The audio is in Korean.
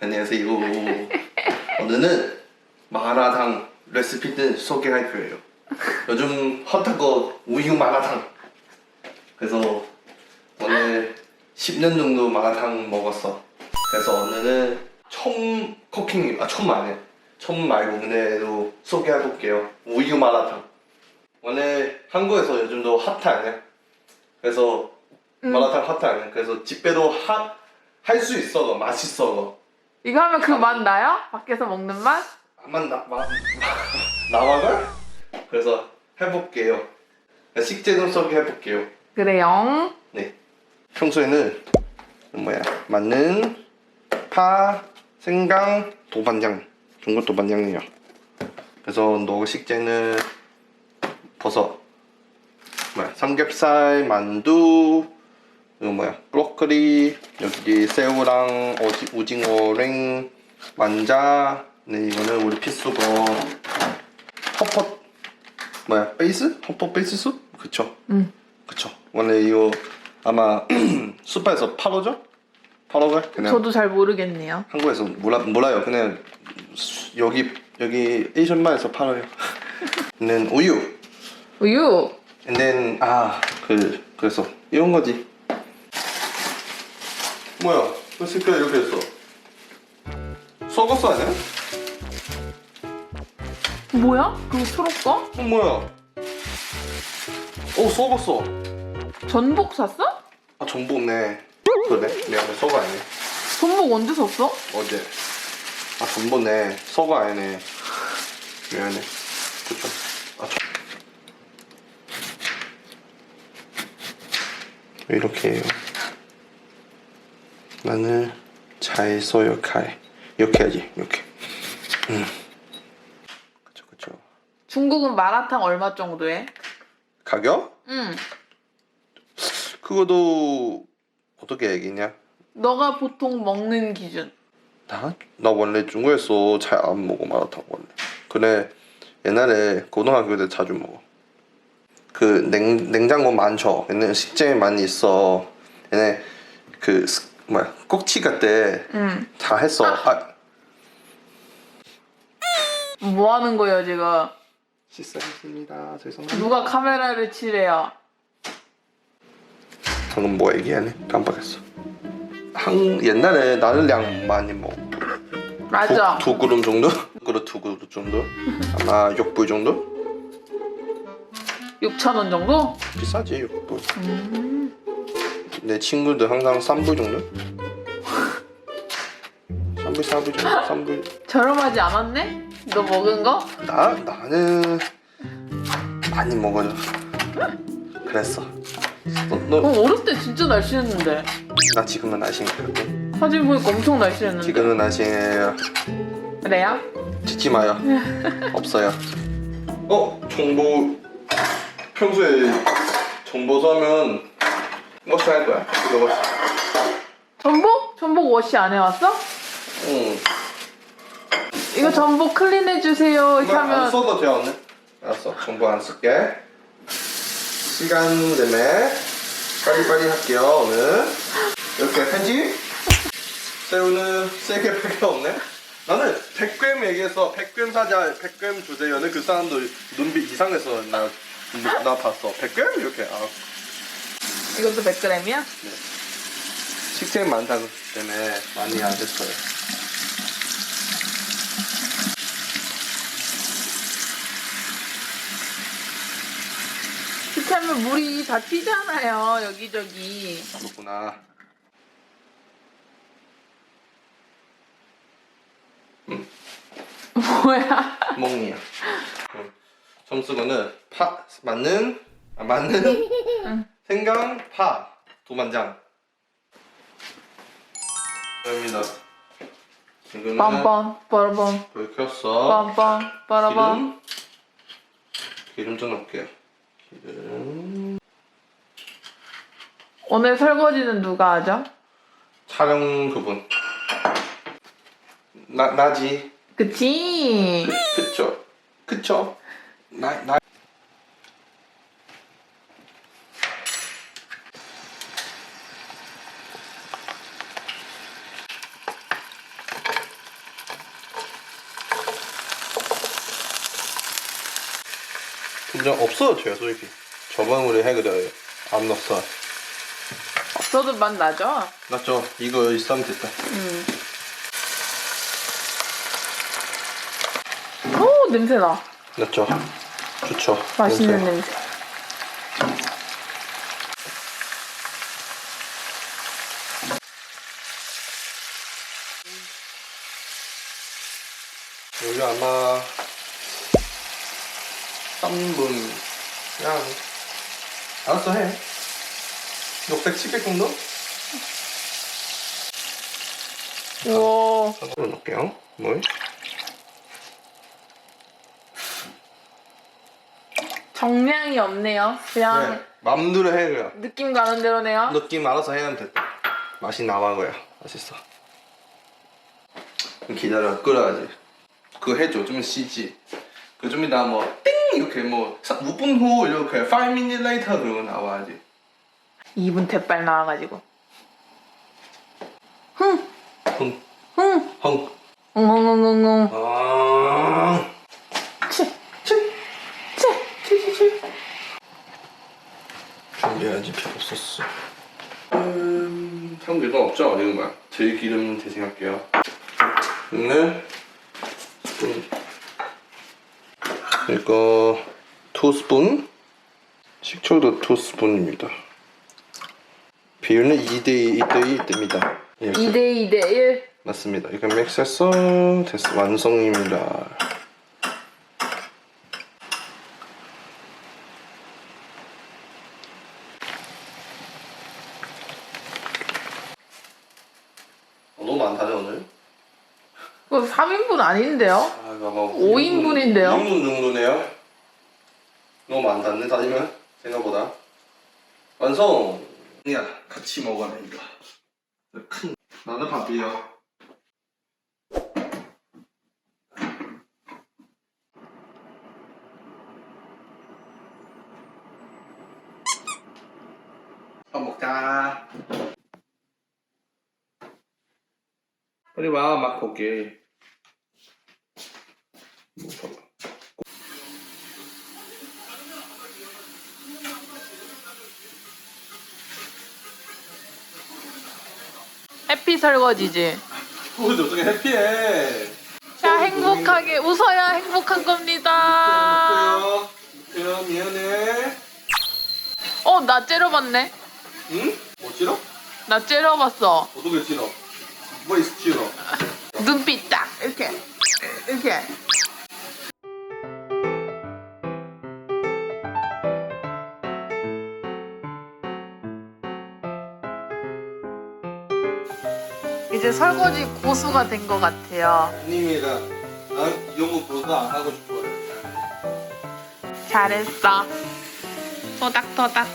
안녕하세요. 오늘은 마라탕 레시피를 소개할 거예요. 요즘 핫한 거 우유 마라탕. 그래서 오늘 10년 정도 마라탕 먹었어. 그래서 오늘은 처음 쿠킹, 아 처음 아니야. 처음 말고 그대로 소개해 볼게요. 우유 마라탕. 원래 한국에서 요즘도 아니야. 그래서 마라탕 핫한 아니야. 그래서 집에도 할수 있어. 맛있어. 이거 하면 그 맛 나요? 밖에서 먹는 맛? 아만 나 마, 나와가? 그래서 해볼게요. 식재 좀 소개해볼게요. 그래요. 네. 평소에는 뭐야 마늘, 파, 생강, 도반장, 중국 도반장이요. 그래서 너 식재는 버섯, 뭐야 삼겹살, 만두, 이거 뭐야 브로콜리, 여기 새우랑 오지, 오징어랭, 만자. 네 이거는 우리 필수거 허퍼 뭐야 베이스? 허퍼 베이스 숲? 그쵸? 응. 그쵸. 원래 이거 아마 슈퍼에서 팔아죠? 팔아가? 그냥 저도 잘 모르겠네요. 한국에서 몰라 몰라요. 그냥 수- 여기 여기 에이션마에서 팔아요. 는 우유. 우유. And then 아그 그래서 이런 거지. 뭐야? 왜 색깔 이렇게 했어? 썩었어 아니야? 뭐야? 그 초록 거? 어 뭐야? 어 썩었어. 전복 샀어? 아 전복네. 그래? 미안해 썩어 아니네. 전복 언제 샀어? 어제 아 전보네 서거 아니네 미안해 그쵸 아 저... 이렇게 해요 마늘 잘 써요 칼 이렇게 해야지 이렇게 음 그쵸 그쵸 중국은 마라탕 얼마 정도에? 가격? 응. 그거도 어떻게 얘기냐 너가 보통 먹는 기준. 나? 나 원래 중국에서 잘 안 먹어 마라탕 원래 그래 옛날에 고등학교 때 자주 먹어 그 냉, 냉장고 많죠 얘네 식재 많이 있어 얘네 그 스- 뭐야 꼭지 같대 응. 다 했어 아 뭐 하는 거예요 지금? 실수했습니다 죄송합니다 누가 카메라를 치래요? 방금 뭐 얘기하네 깜빡했어 한 옛날에 나는량 많이 먹어 맞아. 두, 두 그릇 정도? 그릇 두 그릇 정도? 아마 6불 정도? 6천 원 정도? 비싸지 6불 음. 내 친구들 항상 3불 정도? 3불 4불 정도? 3불 저렴하지 않았네? 너 먹은 거? 나? 나는 많이 먹어요 그랬어 너, 너, 어, 어렸을 때 진짜 날씬했는데. 나 지금은 날씬해요 사진 보니까 엄청 날씬했는데. 지금은 날씬해요 그래요? 찍지 마요 없어요 어? 정보 평소에 정보 사면 이거 살 거야 이거 뭐 전복? 전복 워시 안 해왔어? 응 이거 전복 클린해주세요. 이렇게 안 하면. 써도 돼 오늘? 알았어 정보 안 쓸게 시간 때문에 빨리빨리 할게요 오늘 이렇게 편지 새우는 세개 밖에 없네 나는 100g 얘기해서 100g 사자 100g 주세요는 그 사람도 눈빛 이상해서 나, 나 봤어 100g? 이렇게 아 이것도 100g이야? 식재 많다기 때문에 많이 안 됐어요 이렇게 하면 물이 다 튀잖아요. 여기저기. 그렇구나 뭐야? 멍이야. 점수는 파 맞는 아, 맞는 생강 파 두만장. 감사합니다. 지금은 빰빰, 빠라밤, 불 켰어. 빰빰, 빠라밤. 기름 기름 좀 넣을게요. 기름 오늘 설거지는 누가 하죠? 촬영 그분 나 나지 그치? 그쵸 그쵸 나 나 이제 없어져요 솔직히 저번 우리 해그려요 안 넣었어 없어도 맛 나죠? 맞죠? 이거 있으면 됐다 음. 오 냄새 나. 맞죠? 좋죠 맛있는 냄새. 냄새. 여기 아마 3분 그냥 알았어 해. 600, 700 정도? 우와. 손으로 넣을게요. 뭘? 정량이 없네요. 그냥 네 맘대로 해 그냥. 느낌 가는 대로네요. 느낌 알아서 해야 됐다. 맛이 나와 거야 맛있어. 기다려 끓여야지. 그거 해줘. 좀 쉬지. 그 좀 이따 뭐띵 이렇게 뭐 5분 후 이렇게 5 minute later 그러고 나와야지 2분 대빨 나와가지고. 흥, 흥, 흥, 흥. 엉엉엉엉엉. 아, 치, 치, 치. 치, 치, 치. 준비해야지 필요 없었어. 음, 참기름 없죠? 이거만. 들기름 대신할게요. 오늘 스푼. 이거 투 스푼. 식초도 투 스푼입니다. 비율은 2대2, 2대2 됩니다. 이렇게. 2대 2 대 1. 맞습니다. 이렇게 믹스해서 됐어 완성입니다. 어, 너무 많다네 오늘. 그거 3인분 아닌데요? 아, 이거 뭐오 인분인데요? 2인분 정도네요. 너무 많다네 다니면 생각보다. 완성. 야 같이 먹어야 됩니다. 큰. 나는 밥이요. 밥 먹자. 빨리 와, 막 볼게. 해피 설거지지. 근데 어떻게 해피해? 자, 행복하게 웃어야 행복한 겁니다. 웃어요. 웃어요. 미안해. 어, 나 째려봤네. 응? 뭐 찌러? 나 째려봤어. 어떻게 찌러? 뭐 있어 찌러? 눈빛 딱 이렇게 이렇게. 이제 설거지 고수가 된 것 같아요. 아닙니다. 난 이런 거 보도 안 하고 싶어요. 잘했어. 토닥토닥.